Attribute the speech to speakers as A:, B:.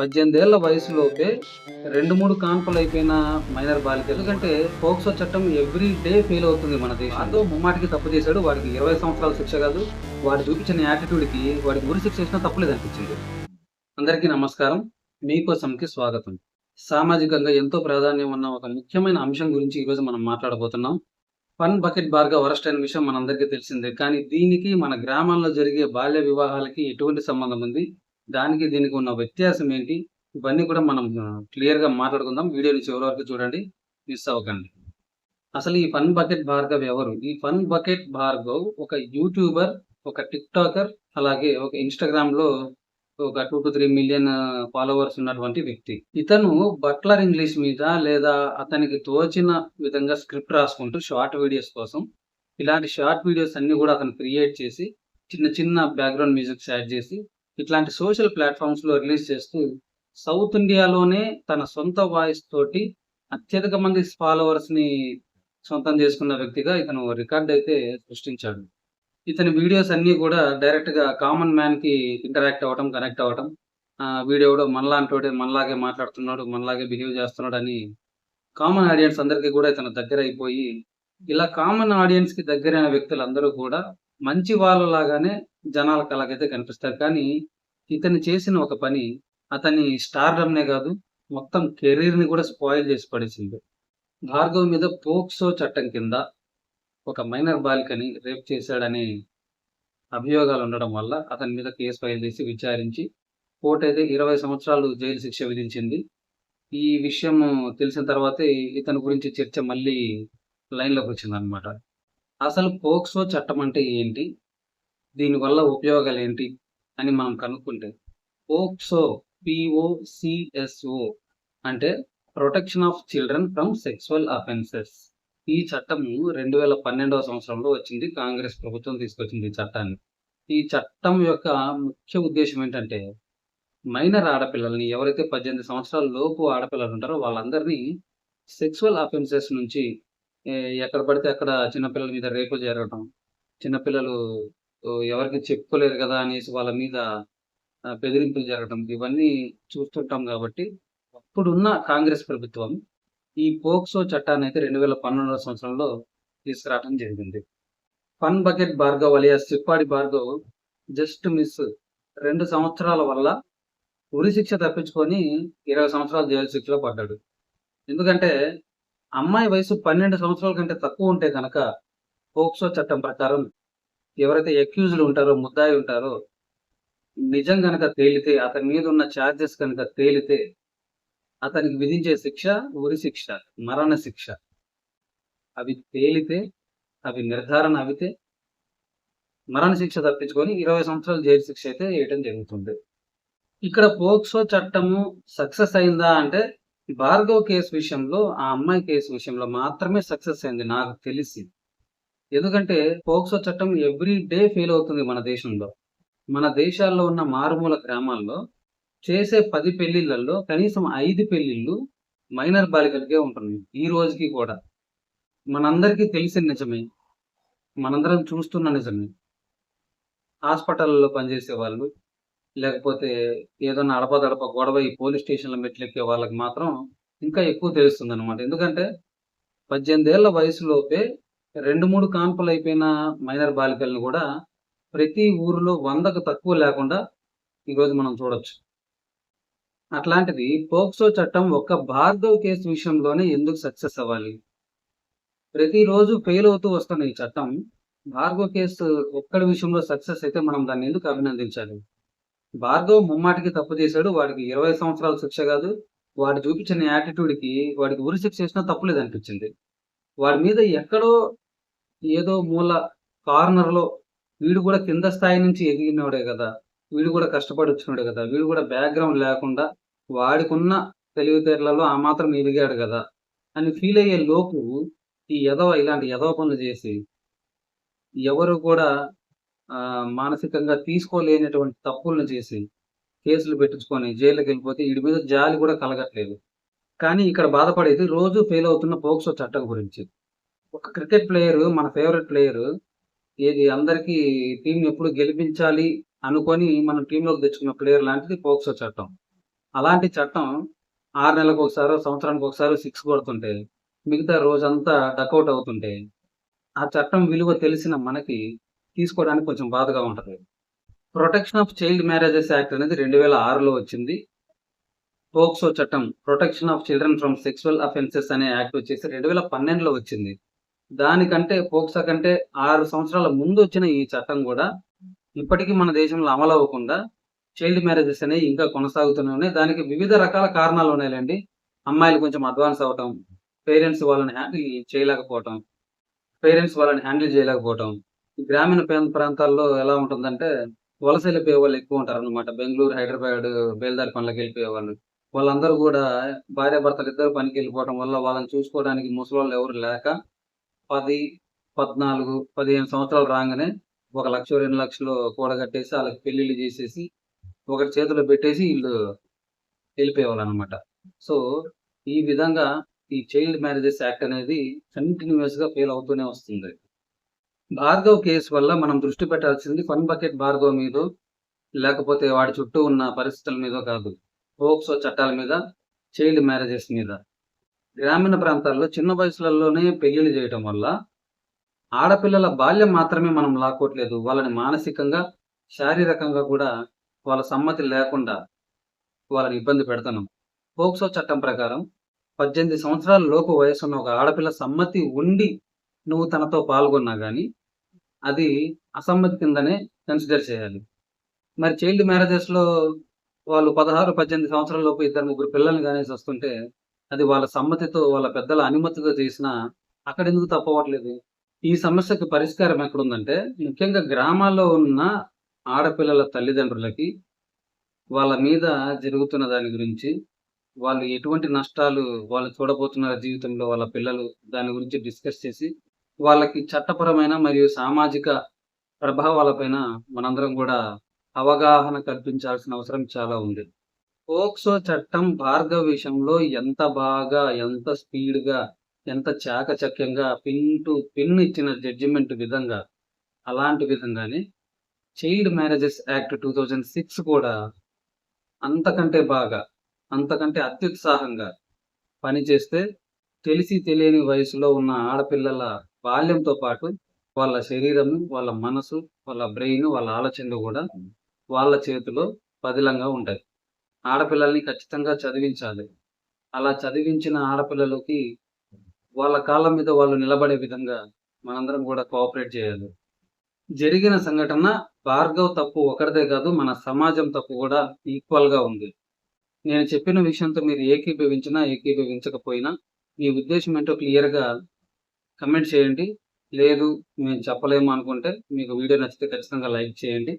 A: పద్దెనిమిదేళ్ళ వయసులోపే రెండు మూడు కాన్పులు అయిపోయిన మైనర్ బాలిక. ఎందుకంటే పోక్సో చట్టం ఎవ్రీ డే ఫెయిల్ అవుతుంది మన దేశంలో. ముమ్మాటికి తప్పు చేశాడు వాడికి ఇరవై సంవత్సరాల శిక్ష కాదు వాడు చూపించిన యాటిట్యూడ్కి వాడికి ఉరి శిక్ష ఇచ్చినా తప్పులేదు అనిపించింది అందరికీ నమస్కారం మీకోసంకి స్వాగతం. సామాజికంగా ఎంతో ప్రాధాన్యం ఉన్న ఒక ముఖ్యమైన అంశం గురించి ఈరోజు మనం మాట్లాడబోతున్నాం. ఫన్ బకెట్ బార్గా వరస్ట్ అయిన విషయం మనందరికీ తెలిసిందే కానీ దీనికి మన గ్రామాల్లో జరిగే బాల్య వివాహాలకి ఎటువంటి సంబంధం ఉంది? దానికి దీనికి ఉన్న వ్యత్యాసం ఏంటి? ఇవన్నీ కూడా మనం క్లియర్గా మాట్లాడుకుందాం. వీడియోని చివరి వరకు చూడండి మిస్ అవ్వకండి. అసలు ఈ ఫన్ బకెట్ భార్గవ్ ఎవరు? ఈ ఫన్ బకెట్ భార్గవ్ ఒక యూట్యూబర్ ఒక టిక్ టాకర్ అలాగే ఒక ఇన్స్టాగ్రామ్లో ఒక two to three million followers ఉన్నటువంటి వ్యక్తి. ఇతను బట్లర్ ఇంగ్లీష్ మీద లేదా అతనికి తోచిన విధంగా స్క్రిప్ట్ రాసుకుంటూ షార్ట్ వీడియోస్ కోసం ఇలాంటి షార్ట్ వీడియోస్ అన్ని కూడా అతను క్రియేట్ చేసి చిన్న చిన్న బ్యాక్గ్రౌండ్ మ్యూజిక్స్ యాడ్ చేసి ఇట్లాంటి సోషల్ ప్లాట్ఫామ్స్లో రిలీజ్ చేస్తూ సౌత్ ఇండియాలోనే తన సొంత వాయిస్ తోటి అత్యధిక మంది ఫాలోవర్స్ని సొంతం చేసుకున్న వ్యక్తిగా ఇతను రికార్డ్ అయితే సృష్టించాడు. ఇతని వీడియోస్ అన్ని కూడా డైరెక్ట్గా కామన్ మ్యాన్కి ఇంటరాక్ట్ అవ్వటం కనెక్ట్ అవ్వటం. ఆ వీడియో కూడా మనలాంటి మనలాగే మాట్లాడుతున్నాడు మనలాగే బిహేవ్ చేస్తున్నాడు అని కామన్ ఆడియన్స్ అందరికీ కూడా ఇతను దగ్గర అయిపోయి ఇలా కామన్ ఆడియన్స్కి దగ్గరైన వ్యక్తులందరూ కూడా మంచి వాళ్ళలాగానే జనాలకు అలాగైతే కనిపిస్తారు. కానీ ఇతను చేసిన ఒక పని అతని స్టార్డమ్నే కాదు మొత్తం కెరీర్ని కూడా స్పాయిల్ చేసి పడేసింది. భార్గవ్ మీద పోక్సో చట్టం కింద ఒక మైనర్ బాలికని రేప్ చేశాడనే అభియోగాలు ఉండడం వల్ల అతని మీద కేసు ఫైల్ చేసి విచారించి కోర్టు అయితే ఇరవై సంవత్సరాలు జైలు శిక్ష విధించింది. ఈ విషయం తెలిసిన తర్వాతే ఇతని గురించి చర్చ మళ్ళీ లైన్లోకి వచ్చింది అనమాట అసలు పోక్సో చట్టం అంటే ఏంటి? దీనివల్ల ఉపయోగాలు ఏంటి? అని మనం కనుక్కుంటే పోక్సో పిఓసిఎస్ఓ అంటే protection of children from sexual offences. ఈ చట్టము రెండు వేల పన్నెండవ సంవత్సరంలో వచ్చింది. కాంగ్రెస్ ప్రభుత్వం తీసుకొచ్చింది ఈ చట్టాన్ని. ఈ చట్టం యొక్క ముఖ్య ఉద్దేశం ఏంటంటే మైనర్ ఆడపిల్లల్ని ఎవరైతే పద్దెనిమిది సంవత్సరాల లోపు ఆడపిల్లలు ఉంటారో వాళ్ళందరినీ సెక్సువల్ అఫెన్సెస్ నుంచి ఎక్కడ పడితే అక్కడ చిన్నపిల్లల మీద రేపు జరగటం చిన్నపిల్లలు ఎవరికి చెప్పుకోలేరు కదా అనేసి వాళ్ళ మీద బెదిరింపులు జరగడం ఇవన్నీ చూస్తుంటాం కాబట్టి అప్పుడున్న కాంగ్రెస్ ప్రభుత్వం ఈ పోక్సో చట్టాన్ని అయితే రెండు వేల పన్నెండవ సంవత్సరంలో తీసుకురావడం జరిగింది. Fun Bucket Bhargav alias Chippada Bhargav just miss రెండు సంవత్సరాల వల్ల ఉరి శిక్ష తప్పించుకొని ఇరవై సంవత్సరాల జైలు శిక్షలో పడ్డాడు. ఎందుకంటే అమ్మాయి వయసు పన్నెండు సంవత్సరాల కంటే తక్కువ ఉంటే కనుక పోక్సో చట్టం ప్రకారం ఎవరైతే ఎక్యూజ్లు ఉంటారో ముద్దాయి ఉంటారో నిజం కనుక తేలితే అతని మీద ఉన్న ఛార్జెస్ కనుక తేలితే అతనికి విధించే శిక్ష ఉరి శిక్ష మరణ శిక్ష. అవి తేలితే అవి నిర్ధారణ అవితే మరణ శిక్ష తప్పించుకొని ఇరవై సంవత్సరాలు జైలు శిక్ష అయితే వేయటం జరుగుతుంది. ఇక్కడ పోక్సో చట్టము సక్సెస్ అయిందా అంటే భార్గవ్ కేసు విషయంలో ఆ అమ్మాయి కేసు విషయంలో మాత్రమే సక్సెస్ అయింది నాకు తెలిసి. ఎందుకంటే పోక్సో చట్టం ఎవ్రీ డే ఫెయిల్ అవుతుంది మన దేశంలో. మన దేశాల్లో ఉన్న మారుమూల గ్రామాల్లో చేసే పది పెళ్ళిళ్ళల్లో కనీసం ఐదు పెళ్ళిళ్ళు మైనర్ బాలికలకే ఉంటున్నాయి ఈ రోజుకి కూడా. మనందరికీ తెలిసిన నిజమే. మనందరం చూస్తున్న నిజమే. హాస్పిటల్లో పనిచేసే వాళ్ళు లేకపోతే ఏదైనా అడపదడప గొడవ ఈ పోలీస్ స్టేషన్లో మెట్లెక్కే వాళ్ళకి మాత్రం ఇంకా ఎక్కువ తెలుస్తుంది అనమాట ఎందుకంటే పద్దెనిమిదేళ్ళ వయసులోపే రెండు మూడు కాన్పులు అయిపోయిన మైనర్ బాలికలను కూడా ప్రతి ఊరిలో వందకు తక్కువ లేకుండా ఈరోజు మనం చూడొచ్చు. అట్లాంటిది పోక్సో చట్టం ఒక్క భార్గవ్ కేసు విషయంలోనే ఎందుకు సక్సెస్ అవ్వాలి? ప్రతిరోజు ఫెయిల్ అవుతూ వస్తున్న ఈ చట్టం భార్గవ్ కేసు ఒక్కడి విషయంలో సక్సెస్ అయితే మనం దాన్ని ఎందుకు అభినందించాలి? భార్గవ్ ముమ్మాటికి తప్పు చేశాడు వాడికి ఇరవై సంవత్సరాల శిక్ష కాదు. వాడు చూపించిన యాటిట్యూడ్కి వాడికి ఉరి శిక్ష చేసినా తప్పులేదు అనిపించింది వాడి మీద ఎక్కడో ఏదో మూల కార్నర్లో వీడు కూడా కింద స్థాయి నుంచి ఎదిగినవాడే కదా. వీడు కూడా కష్టపడి వచ్చినాడే కదా. వీడు కూడా బ్యాక్గ్రౌండ్ లేకుండా వాడికున్న తెలివితేటలలో ఆ మాత్రం ఎదిగాడు కదా అని ఫీల్ అయ్యే లోపు ఈ ఎదవ ఇలాంటి ఎదవ పనులు చేసి ఎవరు కూడా మానసికంగా తీసుకోలేనటువంటి తప్పులను చేసి కేసులు పెట్టించుకొని జైలుకి వెళ్ళిపోతే వీడి మీద జాలి కూడా కలగట్లేదు. కానీ ఇక్కడ బాధపడేది రోజు ఫెయిల్ అవుతున్న పోక్సో చట్టం గురించి. ఒక క్రికెట్ ప్లేయర్ మన ఫేవరెట్ ప్లేయర్ ఏది అందరికీ టీంని ఎప్పుడు గెలిపించాలి అనుకొని మనం టీంలోకి తెచ్చుకున్న ప్లేయర్ లాంటిది పోక్సో చట్టం. అలాంటి చట్టం ఆరు నెలలకు ఒకసారి సంవత్సరానికి ఒకసారి సిక్స్ కొడుతుంటే మిగతా రోజంతా డకౌట్ అవుతుంటే ఆ చట్టం విలువ తెలిసిన మనకి తీసుకోవడానికి కొంచెం బాధగా ఉంటుంది. Protection of child marriages act అనేది రెండు వేల ఆరులో వచ్చింది. పోక్సో చట్టం protection of children from sexual offences అనే యాక్ట్ వచ్చేసి రెండు వేల పన్నెండులో వచ్చింది. దానికంటే పోక్సా కంటే ఆరు సంవత్సరాల ముందు వచ్చిన ఈ చట్టం కూడా ఇప్పటికీ మన దేశంలో అమలు అవ్వకుండా చైల్డ్ మ్యారేజెస్ అనేవి ఇంకా కొనసాగుతూనే ఉన్నాయి. దానికి వివిధ రకాల కారణాలు ఉన్నాయండి అమ్మాయిలు కొంచెం అడ్వాన్స్ అవ్వటం పేరెంట్స్ వాళ్ళని హ్యాండిల్ చేయలేకపోవటం పేరెంట్స్ వాళ్ళని హ్యాండిల్ చేయలేకపోవటం గ్రామీణ ప్రాంతాల్లో ఎలా ఉంటుందంటే వలస వెళ్ళిపోయే వాళ్ళు ఎక్కువ ఉంటారు అనమాట బెంగళూరు హైదరాబాద్ బయలుదేరి పనులకు వెళ్ళిపోయే వాళ్ళు. వాళ్ళందరూ కూడా భార్య భర్తలు ఇద్దరు పనికి వెళ్ళిపోవడం వల్ల వాళ్ళని చూసుకోవడానికి ముసలి ఎవరు లేక పది పద్నాలుగు పదిహేను సంవత్సరాలు రాగానే ఒక లక్ష రెండు లక్షలు కూడగట్టేసి వాళ్ళకి పెళ్ళిళ్ళు చేసేసి ఒకటి చేతిలో పెట్టేసి వీళ్ళు వెళ్ళిపోయేవాళ్ళు అనమాట సో ఈ విధంగా ఈ చైల్డ్ మ్యారేజెస్ యాక్ట్ అనేది కంటిన్యూస్గా ఫెయిల్ అవుతూనే వస్తుంది. భార్గవ్ కేసు వల్ల మనం దృష్టి పెట్టాల్సింది ఫన్ బకెట్ భార్గవ్ మీద లేకపోతే వాడి చుట్టూ ఉన్న పరిస్థితుల మీద కాదు. హోక్సో చట్టాల మీద చైల్డ్ మ్యారేజెస్ మీద. గ్రామీణ ప్రాంతాల్లో చిన్న వయసులలోనే పెళ్ళిళ్ళు చేయటం వల్ల ఆడపిల్లల బాల్యం మాత్రమే మనం లాక్కోవట్లేదు వాళ్ళని మానసికంగా శారీరకంగా కూడా వాళ్ళ సమ్మతి లేకుండా వాళ్ళని ఇబ్బంది పెడతాను. పోక్సో చట్టం ప్రకారం పద్దెనిమిది సంవత్సరాల లోపు వయసున్న ఒక ఆడపిల్ల సమ్మతి ఉండి నువ్వు తనతో పాల్గొన్నా కానీ అది అసమ్మతి కిందనే కన్సిడర్ చేయాలి. మరి చైల్డ్ మ్యారేజెస్లో వాళ్ళు పదహారు పద్దెనిమిది సంవత్సరాలలోపు ఇద్దరు ముగ్గురు పిల్లల్ని కానేసి వస్తుంటే అది వాళ్ళ సమ్మతితో వాళ్ళ పెద్దల అనుమతితో చేసినా అక్కడ ఎందుకు తప్పవట్లేదు ఈ సమస్యకు పరిష్కారం ఎక్కడుందంటే ముఖ్యంగా గ్రామాల్లో ఉన్న ఆడపిల్లల తల్లిదండ్రులకి వాళ్ళ మీద జరుగుతున్న దాని గురించి వాళ్ళు ఎటువంటి నష్టాలు వాళ్ళు చూడబోతున్నారు జీవితంలో వాళ్ళ పిల్లలు దాని గురించి డిస్కస్ చేసి వాళ్ళకి చట్టపరమైన మరియు సామాజిక ప్రభావాలపైన మనందరం కూడా అవగాహన కల్పించాల్సిన అవసరం చాలా ఉంది. పోక్సో చట్టం భార్గవ విషయంలో ఎంత బాగా ఎంత స్పీడ్గా ఎంత చాకచక్యంగా పిన్ టు పిన్ ఇచ్చిన జడ్జిమెంట్ విధంగా అలాంటి విధంగానే child marriages act two thousand six కూడా అంతకంటే బాగా అంతకంటే అత్యుత్సాహంగా పనిచేస్తే తెలిసి తెలియని వయసులో ఉన్న ఆడపిల్లల బాల్యంతో పాటు వాళ్ళ శరీరము వాళ్ళ మనసు వాళ్ళ బ్రెయిన్ వాళ్ళ ఆలోచనలు కూడా వాళ్ళ చేతిలో పదిలంగా ఉంటాయి. ఆడపిల్లల్ని ఖచ్చితంగా చదివించాలి. అలా చదివించిన ఆడపిల్లలకి వాళ్ళ కాళ్ళ మీద వాళ్ళు నిలబడే విధంగా మనందరం కూడా కోఆపరేట్ చేయాలి. జరిగిన సంఘటన భార్గవ్ తప్పు ఒకరిదే కాదు మన సమాజం తప్పు కూడా ఈక్వల్గా ఉంది. నేను చెప్పిన విషయంతో మీరు ఏకీభవించినా ఏకీభవించకపోయినా మీ ఉద్దేశం ఏంటో క్లియర్గా కమెంట్ చేయండి. లేదు మేము చెప్పలేము అనుకుంటే మీకు వీడియో నచ్చితే ఖచ్చితంగా లైక్ చేయండి.